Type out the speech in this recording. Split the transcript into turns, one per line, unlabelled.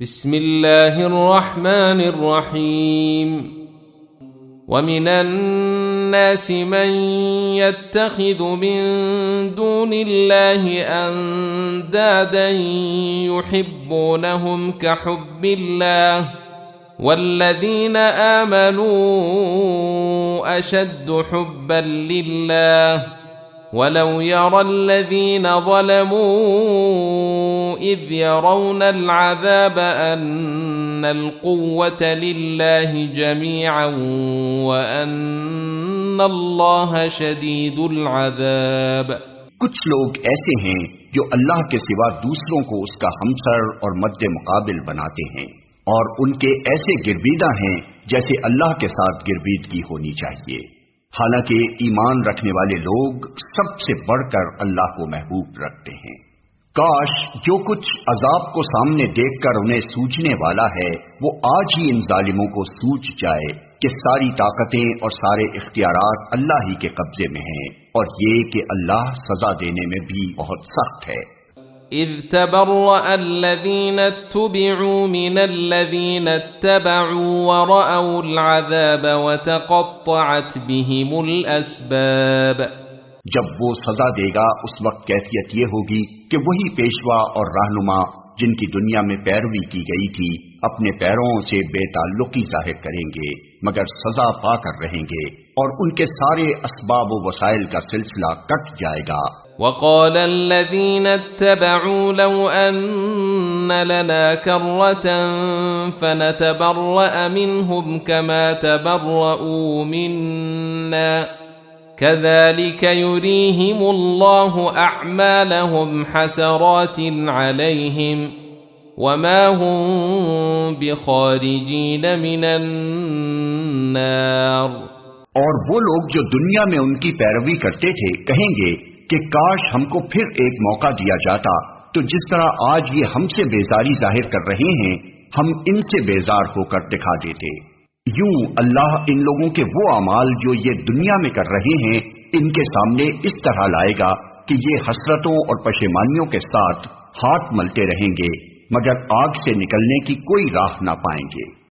بسم الله الرحمن الرحيم. ومن الناس من يتخذ من دون الله أندادا يحبونهم كحب الله والذين آمنوا أشد حبا لله ولو يرى الذين ظلموا إذ يرون العذاب أن القوة لله جميعا وأن الله شديد العذاب
کچھ لوگ ایسے ہیں جو اللہ کے سوا دوسروں کو اس کا ہمسر اور مد مقابل بناتے ہیں اور ان کے ایسے گرویدہ ہیں جیسے اللہ کے ساتھ گرویدگی ہونی چاہیے۔ حالانکہ ایمان رکھنے والے لوگ سب سے بڑھ کر اللہ کو محبوب رکھتے ہیں۔ کاش جو کچھ عذاب کو سامنے دیکھ کر انہیں سوچنے والا ہے، وہ آج ہی ان ظالموں کو سوچ جائے کہ ساری طاقتیں اور سارے اختیارات اللہ ہی کے قبضے میں ہیں اور یہ کہ اللہ سزا دینے میں بھی بہت سخت ہے۔
إذ تبرأ الذين اتبعوا من الذين اتبعوا ورأوا العذاب وتقطعت بهم الأسباب.
جب وہ سزا دے گا اس وقت کیفیت یہ ہوگی کہ وہی پیشوا اور رہنما جن کی دنیا میں پیروی کی گئی تھی، اپنے پیروں سے بے تعلقی ظاہر کریں گے، مگر سزا پا کر رہیں گے اور ان کے سارے اسباب و وسائل کا سلسلہ کٹ جائے گا۔
وقال الذين اتبعوا لو أن لنا كرة فنتبرأ منهم كما تبرؤوا منا۔ كذلك يريهم الله أعمالهم حسرات عليهم وما هم بخارجين من النار
اور وہ لوگ جو دنیا میں ان کی پیروی کرتے تھے کہیں گے کہ کاش ہم کو پھر ایک موقع دیا جاتا تو جس طرح آج یہ ہم سے بیزاری ظاہر کر رہے ہیں، ہم ان سے بیزار ہو کر دکھا دیتے۔ یوں اللہ ان لوگوں کے وہ اعمال جو یہ دنیا میں کر رہے ہیں، ان کے سامنے اس طرح لائے گا کہ یہ حسرتوں اور پشیمانیوں کے ساتھ ہاتھ ملتے رہیں گے، مگر آگ سے نکلنے کی کوئی راہ نہ پائیں گے۔